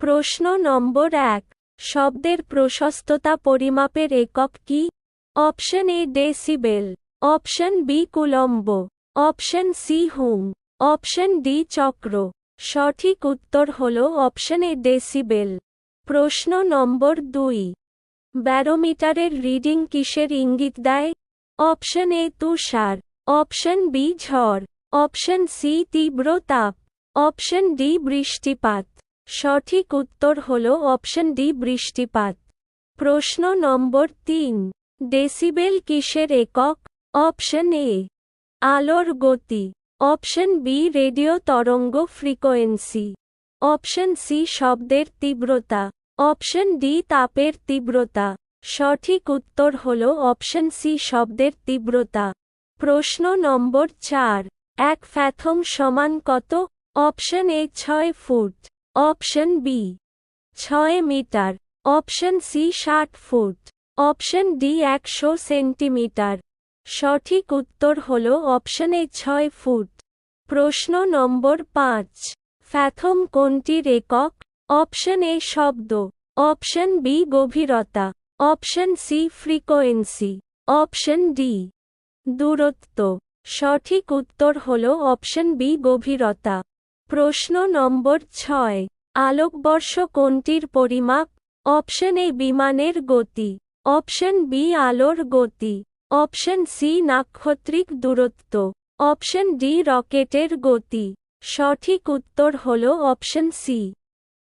প্রশ্ন নম্বর এক, শব্দের প্রশস্ততা পরিমাপের একক কি? Option A decibel, option B coulomb, option C hum, option D চক্র। সঠিক উত্তর হল অপশন এ ডেসিবেল। প্রশ্ন নম্বর দুই, ব্যারোমিটারের রিডিং কিসের ইঙ্গিত দেয়? অপশন এ তুষার, অপশন বি ঝড়, অপশন সি তীব্র তাপ, অপশন ডি বৃষ্টিপাত। সঠিক উত্তর হল অপশন ডি, বৃষ্টিপাত। প্রশ্ন নম্বর তিন, ডেসিবেল কিসের একক? অপশন এ, আলোর গতি। অপশন বি, রেডিও তরঙ্গ ফ্রিকোয়েন্সি। অপশন সি, শব্দের তীব্রতা। অপশন ডি, তাপের তীব্রতা। সঠিক উত্তর হল অপশন সি, শব্দের তীব্রতা। প্রশ্ন নম্বর চার, এক ফ্যাথম সমান কত? অপশন এ, ছয় ফুট। অপশন বি ছয় মিটার। অপশন সি ষাট ফুট। অপশন ডি একশো সেন্টিমিটার। সঠিক উত্তর হল অপশন এ ছয় ফুট। প্রশ্ন নম্বর পাঁচ। ফ্যাথম কোনটির একক? অপশন এ শব্দ। অপশন বি গভীরতা। Option C frequency option D দূরত্ব। সঠিক উত্তর হল অপশন বি গভীরতা। প্রশ্ন নম্বর ছয়, আলোকবর্ষ কোনটির পরিমাপ? অপশন এ, বিমানের গতি। অপশন বি, আলোর গতি। অপশন সি, নাক্ষত্রিক দূরত্ব। অপশন ডি, রকেটের গতি। সঠিক উত্তর হল অপশন সি,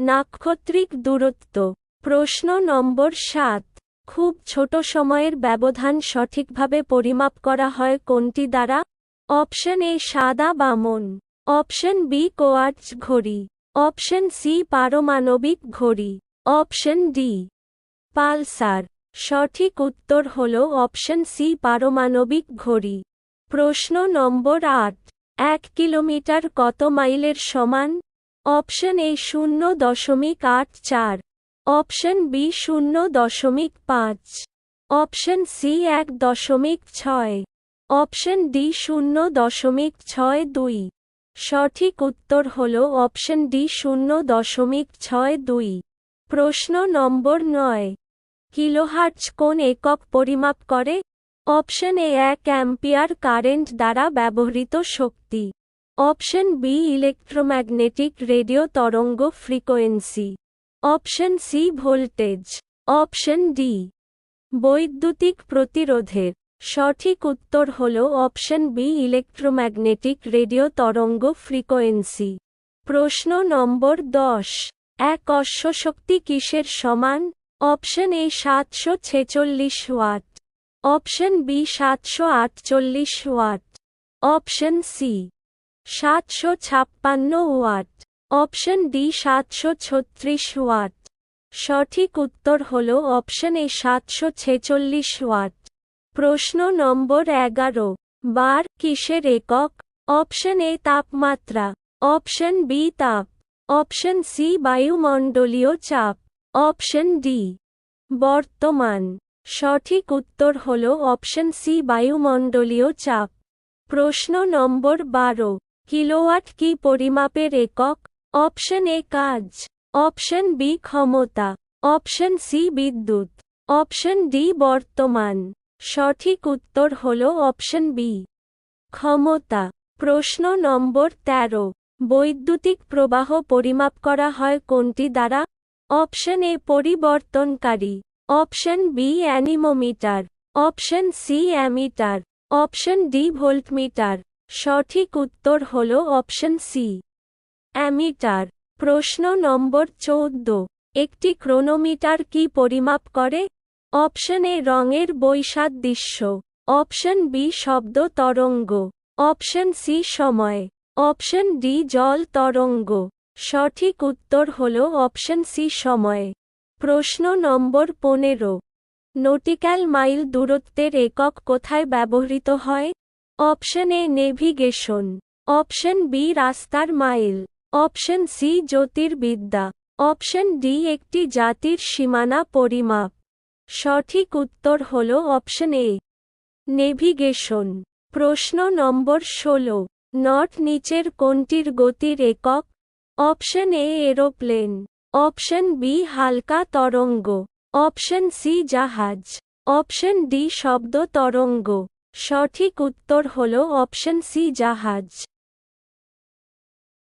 নাক্ষত্রিক দূরত্ব। প্রশ্ন নম্বর সাত, খুব ছোট সময়ের ব্যবধান সঠিকভাবে পরিমাপ করা হয় কোনটি দ্বারা? অপশন এ, সাদা বামন অপশন বি কোয়ার্চ ঘড়ি, অপশন সি পারমাণবিক ঘড়ি, অপশন ডি পালসার। সঠিক উত্তর হল অপশন সি পারমাণবিক ঘড়ি। প্রশ্ন নম্বর আট, এক কিলোমিটার কত মাইলের সমান? অপশন এ শূন্য দশমিক আট চার, অপশন বি শূন্য দশমিক পাঁচ, অপশন সি এক দশমিক ছয়, অপশন ডি শূন্য দশমিক ছয় দুই। সঠিক উত্তর হল অপশন ডি শূন্য দশমিক ছয় দুই। প্রশ্ন নম্বর নয়। কিলোহার্টজ কোন একক পরিমাপ করে? অপশন এ এক অ্যাম্পিয়ার কারেন্ট দ্বারা ব্যবহৃত শক্তি। অপশন বি ইলেকট্রোম্যাগনেটিক রেডিও তরঙ্গ frequency. Option C voltage. Option D বৈদ্যুতিক প্রতিরোধের। সঠিক উত্তর হল অপশন বি, ইলেকট্রোম্যাগনেটিক রেডিও তরঙ্গ ফ্রিকোয়েন্সি। প্রশ্ন নম্বর দশ। এক অশ্বশক্তি কিসের সমান? অপশন এ, সাতশো ছেচল্লিশ ওয়াট। অপশন বি, সাতশো আটচল্লিশ ওয়াট। অপশন সি, সাতশো ছাপ্পান্ন ওয়াট। অপশন ডি, সাতশো ছত্রিশ ওয়াট। সঠিক উত্তর হল অপশন এ, সাতশো ছেচল্লিশ ওয়াট। প্রশ্ন নম্বর এগারো। বার, কিসের একক? অপশন এ, তাপমাত্রা। অপশন বি, তাপ। অপশন সি, বায়ুমণ্ডলীয় চাপ। অপশন ডি, বর্তমান। সঠিক উত্তর হল অপশন সি, বায়ুমণ্ডলীয় চাপ। প্রশ্ন নম্বর বারো। কিলোওয়াট কি পরিমাপের একক? অপশন এ, কাজ। অপশন বি, ক্ষমতা। অপশন সি, বিদ্যুৎ। অপশন ডি, বর্তমান। সঠিক উত্তর হল অপশন বি। ক্ষমতা। প্রশ্ন নম্বর ১৩ বৈদ্যুতিক প্রবাহ পরিমাপ করা হয় কোনটি দ্বারা? Option A, পরিবর্তনকারী। Option B, anemometer. Option C, ammeter. Option D, voltmeter. সঠিক উত্তর হল অপশন সি। অ্যামিটার। প্রশ্ন নম্বর চৌদ্দ। একটি ক্রোনোমিটার কি পরিমাপ করে? অপশন এ রঙের বৈসাদৃশ্য। অপশন বি শব্দ তরঙ্গ। অপশন সি সময়। অপশন ডি জল তরঙ্গ। সঠিক উত্তর হল অপশন সি সময়। প্রশ্ন নম্বর পনেরো। নটিক্যাল মাইল দূরত্বের একক কোথায় ব্যবহৃত হয়? Option A navigation. Option B রাস্তার মাইল। অপশন সি জ্যোতির্বিদ্যা। অপশন ডি একটি জাতির সীমানা পরিমাপ। সঠিক উত্তর হল অপশন এ, নেভিগেশন। প্রশ্ন নম্বর ষোলো নট নিচের কোনটির গতির একক? Option A, aeroplane. Option B, হালকা তরঙ্গ। অপশন সি, জাহাজ। অপশন ডি, শব্দ তরঙ্গ। সঠিক উত্তর হল অপশন সি, জাহাজ।